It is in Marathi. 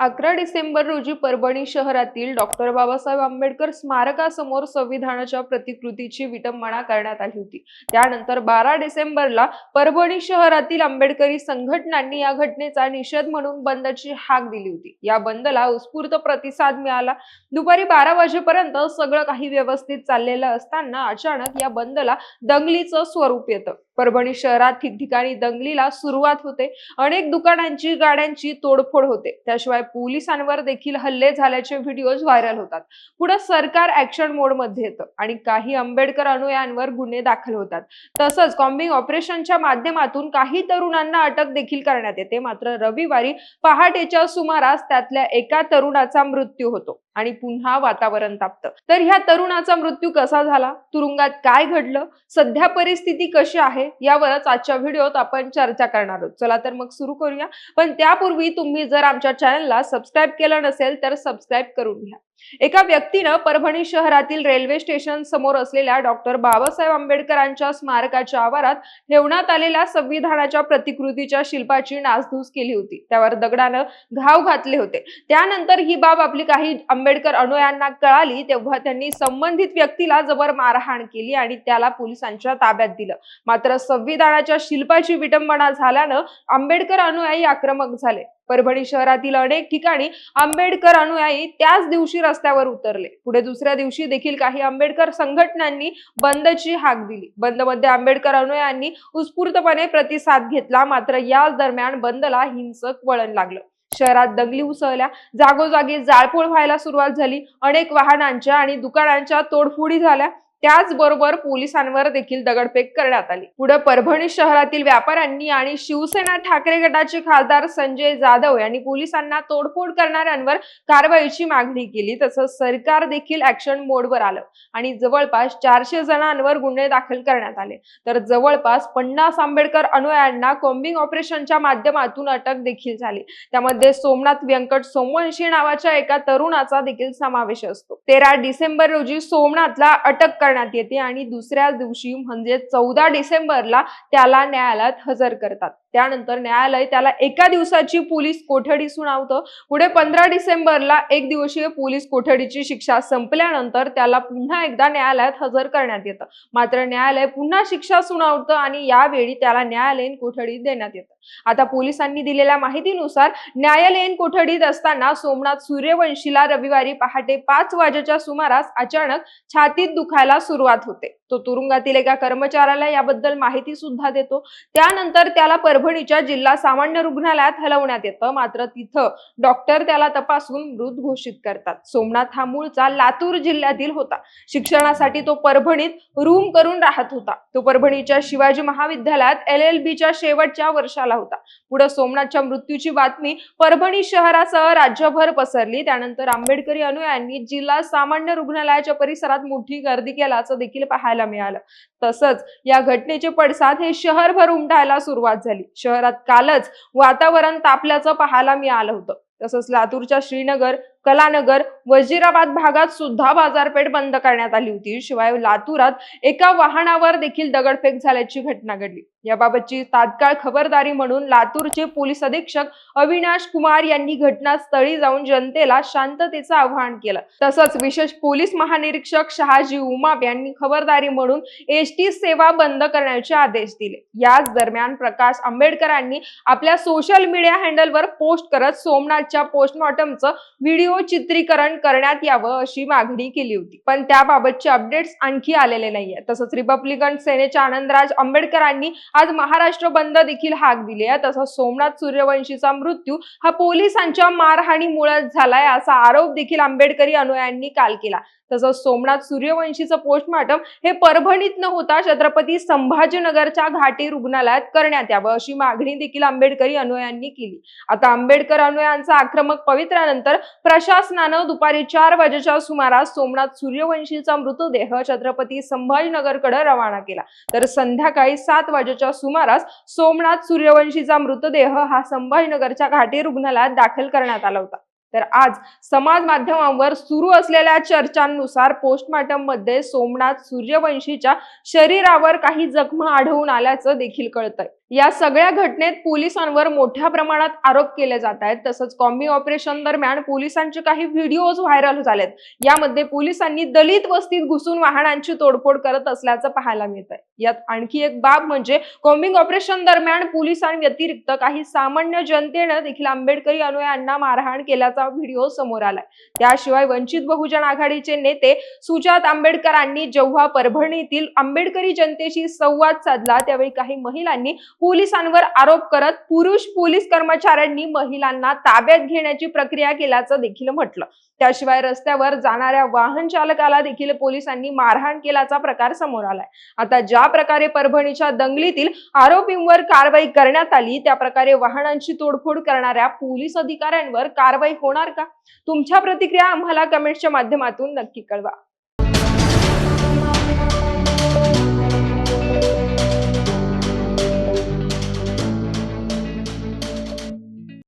अकरा डिसेंबर रोजी परभणी शहरातील डॉक्टर बाबासाहेब आंबेडकर स्मारकासमोर संविधानाच्या प्रतिकृतीची विटंबना करण्यात आली होती. त्यानंतर बारा डिसेंबरला परभणी शहरातील आंबेडकरी संघटनांनी या घटनेचा निषेध म्हणून बंदची हाक दिली होती. या बंदला उत्स्फूर्त प्रतिसाद मिळाला. दुपारी बारा वाजेपर्यंत सगळं काही व्यवस्थित चाललेलं असताना अचानक या बंदला दंगलीचं स्वरूप येतं. परभणी शहरात ठिकठिकाणी दंगलीला सुरुवात होते. अनेक दुकानांची गाड्यांची तोडफोड होते. त्याशिवाय पोलिसांवर देखील हल्ले झाल्याचे व्हिडिओज व्हायरल होतात. पुढे सरकार ऍक्शन मोडमध्ये येतं आणि काही आंबेडकर अनुयायांवर गुन्हे दाखल होतात. तसंच कॉम्बिंग ऑपरेशनच्या माध्यमातून काही तरुणांना अटक देखील करण्यात येते. मात्र रविवारी पहाटेच्या सुमारास त्यातल्या एका तरुणाचा मृत्यू होतो. आणि पुन्हा वातावरण तापतं. तर ह्या तरुणाचा मृत्यू कसा झाला? तुरुंगात काय घडलं? सध्या परिस्थिती कशी आहे? यावरच आजच्या व्हिडिओत आपण चर्चा करणार आहोत. चला तर मग सुरू करूया. पण त्यापूर्वी तुम्ही जर आमच्या चॅनलला सबस्क्राईब केलं नसेल तर सबस्क्राईब करून घ्या. एका व्यक्तीनं परभणी शहरातील रेल्वे स्टेशन समोर असलेल्या डॉक्टर बाबासाहेब आंबेडकरांच्या स्मारकाच्या आवारात ठेवण्यात आलेल्या संविधानाच्या प्रतिकृतीच्या शिल्पाची नासधूस केली होती. त्यावर दगडानं घाव घातले होते. त्यानंतर ही बाब आपली काही आंबेडकर आंबेडकर अनुयायांना कळाली तेव्हा त्यांनी संबंधित व्यक्तीला जबर मारहाण केली आणि त्याला पोलिसांच्या ताब्यात दिलं. मात्र संविधानाच्या शिल्पाची विटंबना झाल्यानं आंबेडकर अनुयायी आक्रमक झाले. परभणी शहरातील अनेक ठिकाणी आंबेडकर अनुयायी त्याच दिवशी रस्त्यावर उतरले. पुढे दुसऱ्या दिवशी देखील काही आंबेडकर संघटनांनी बंदची हाक दिली. बंदमध्ये आंबेडकर अनुयायांनी उत्स्फूर्तपणे प्रतिसाद घेतला मात्र याच दरम्यान बंदला हिंसक वळण लागलं. शहरात दंगली उसळल्या. जागोजागी जाळपोळ व्हायला सुरुवात झाली. अनेक वाहनांच्या आणि दुकानांच्या तोडफोडी झाल्या. त्याचबरोबर पोलिसांवर देखील दगडफेक करण्यात आली. पुढे परभणी शहरातील व्यापाऱ्यांनी आणि शिवसेना ठाकरे गटाचे खासदार संजय जाधव यांनी पोलिसांना तोडफोड करणाऱ्यांवर कारवाईची मागणी केली. तसंच सरकार देखील ऍक्शन मोडवर आलं आणि जवळपास चारशे जणांवर गुन्हे दाखल करण्यात आले. तर जवळपास पन्नास आंबेडकर अनुयायांना कॉम्बिंग ऑपरेशनच्या माध्यमातून अटक देखील झाली. त्यामध्ये सोमनाथ व्यंकट सोमवंशी नावाच्या एका तरुणाचा देखील समावेश असतो. तेरा डिसेंबर रोजी सोमनाथला अटक करण्यात येते आणि दुसऱ्या दिवशी म्हणजे चौदा डिसेंबरला त्याला न्यायालयात हजर करतात. त्यानंतर न्यायालय त्याला एका दिवसाची पोलीस कोठडी सुनावतं. पुढे पंधरा डिसेंबरला एक दिवसीय पोलीस कोठडीची शिक्षा संपल्यानंतर त्याला पुन्हा एकदा न्यायालयात हजर करण्यात येतं. मात्र न्यायालय पुन्हा शिक्षा सुनावतं आणि यावेळी त्याला न्यायालयीन कोठडी देण्यात येतं. आता पोलिसांनी दिलेल्या माहितीनुसार न्यायालयीन कोठडीत असताना सोमनाथ सूर्यवंशीला रविवारी पहाटे पाच वाजेच्या सुमारास अचानक छातीत दुखायला सुरुवात होते. तो तुरुंगातील एका कर्मचाऱ्याला याबद्दल माहिती सुद्धा देतो. त्यानंतर त्याला परभणीच्या जिल्हा सामान्य रुग्णालयात हलवण्यात येतं. मात्र तिथं डॉक्टर त्याला तपासून मृत घोषित करतात. सोमनाथ हा मूळचा लातूर जिल्ह्यातील होता. शिक्षणासाठी तो परभणीत रूम करून राहत होता. तो परभणीच्या शिवाजी महाविद्यालयात एल एल बीच्या शेवटच्या वर्षाला होता. पुढे सोमनाथच्या मृत्यूची बातमी परभणी शहरासह राज्यभर पसरली. त्यानंतर आंबेडकरी अनुयायांनी जिल्हा सामान्य रुग्णालयाच्या परिसरात मोठी गर्दी केल्याचं देखील पाहायला मिळालं. तसंच या घटनेचे पडसाद हे शहरभर उमटायला सुरुवात झाली. शहरात कालच वातावरण तापल्याचं पाहायला मिळालं होतं. तसंच लातूरच्या श्रीनगर कलानगर वजिराबाद भागात सुद्धा बाजारपेठ बंद करण्यात आली होती. शिवाय लातूरात एका वाहनावर देखील दगडफेक झाल्याची घटना घडली. याबाबतची तात्काळ खबरदारी म्हणून लातूरचे पोलीस अधीक्षक अविनाश कुमार यांनी घटनास्थळी जाऊन जनतेला शांततेचं आवाहन केलं. तसंच विशेष पोलीस महानिरीक्षक शहाजी उमाप यांनी खबरदारी म्हणून एस सेवा बंद करण्याचे आदेश दिले. याच दरम्यान प्रकाश आंबेडकरांनी आपल्या सोशल मीडिया हँडलवर पोस्ट करत सोमनाथच्या पोस्टमॉर्टमचं व्हिडिओ चित्रीकरण करण्यात यावं अशी मागणी केली होती. पण त्याबाबतचे अपडेट्स आणखी आलेले नाहीये. तसंच रिपब्लिकन सेनेच्या आनंदराज आंबेडकरांनी आज महाराष्ट्र बंद देखील हाक दिली आहे. तसा सोमनाथ सूर्यवंशीचा मृत्यू हा पोलिसांच्या मारहाणीमुळेच झालाय असा आरोप देखील आंबेडकरी अनुयायांनी काल केला. तसंच सोमनाथ सूर्यवंशीचं पोस्टमार्टम हे परभणीत न होता छत्रपती संभाजीनगरच्या घाटी रुग्णालयात करण्यात यावं अशी मागणी देखील आंबेडकरी अनुयायांनी केली. आता आंबेडकर अनुयायांचा आक्रमक पवित्र्यानंतर प्रशासनानं दुपारी चार वाजेच्या सुमारास सोमनाथ सूर्यवंशीचा मृतदेह छत्रपती संभाजीनगरकडे रवाना केला. तर संध्याकाळी सात वाजेच्या सुमारास सोमनाथ सूर्यवंशीचा मृतदेह हा संभाजीनगरच्या घाटी रुग्णालयात दाखल करण्यात आला होता. तर आज समाज माध्यमांवर सुरू असलेल्या चर्चांनुसार पोस्टमॉर्टममध्ये सोमनाथ सूर्यवंशीच्या शरीरावर काही जखमा आढळून आल्याचं देखील कळतंय. या सगळ्या घटनेत पोलिसांवर मोठ्या प्रमाणात आरोप केले जात आहेत. तसंच कॉम्बी ऑपरेशन दरम्यान पोलिसांचे काही व्हिडिओज व्हायरल झालेत. यामध्ये पोलिसांनी दलित वस्तीत घुसून वाहनांची तोडफोड करत असल्याचं पाहायला मिळत आहे यात आणखी एक बाब म्हणजे कॉम्बिंग ऑपरेशन दरम्यान पोलिसांव्यतिरिक्त काही सामान्य जनतेनं देखील आंबेडकरी अनुयायांना मारहाण केल्याचा व्हिडिओ समोर आलाय. त्याशिवाय वंचित बहुजन आघाडीचे नेते सुजात आंबेडकरांनी जेव्हा परभणीतील आंबेडकरी जनतेशी संवाद साधला त्यावेळी काही महिलांनी पोलिसांवर आरोप करत पुरुष पोलीस कर्मचाऱ्यांनी महिलांना ताब्यात घेण्याची प्रक्रिया केल्याचं देखील म्हटलं. त्याशिवाय रस्त्यावर जाणाऱ्या वाहन चालकाला देखील पोलिसांनी मारहाण केल्याचा प्रकार समोर आलाय. आता ज्या प्रकारे परभणीच्या दंगलीतील आरोपींवर कारवाई करण्यात आली त्या प्रकारे वाहनांची तोडफोड करणाऱ्या पोलीस अधिकाऱ्यांवर कारवाई होणार का? तुमच्या प्रतिक्रिया आम्हाला कमेंटच्या माध्यमातून नक्की कळवा.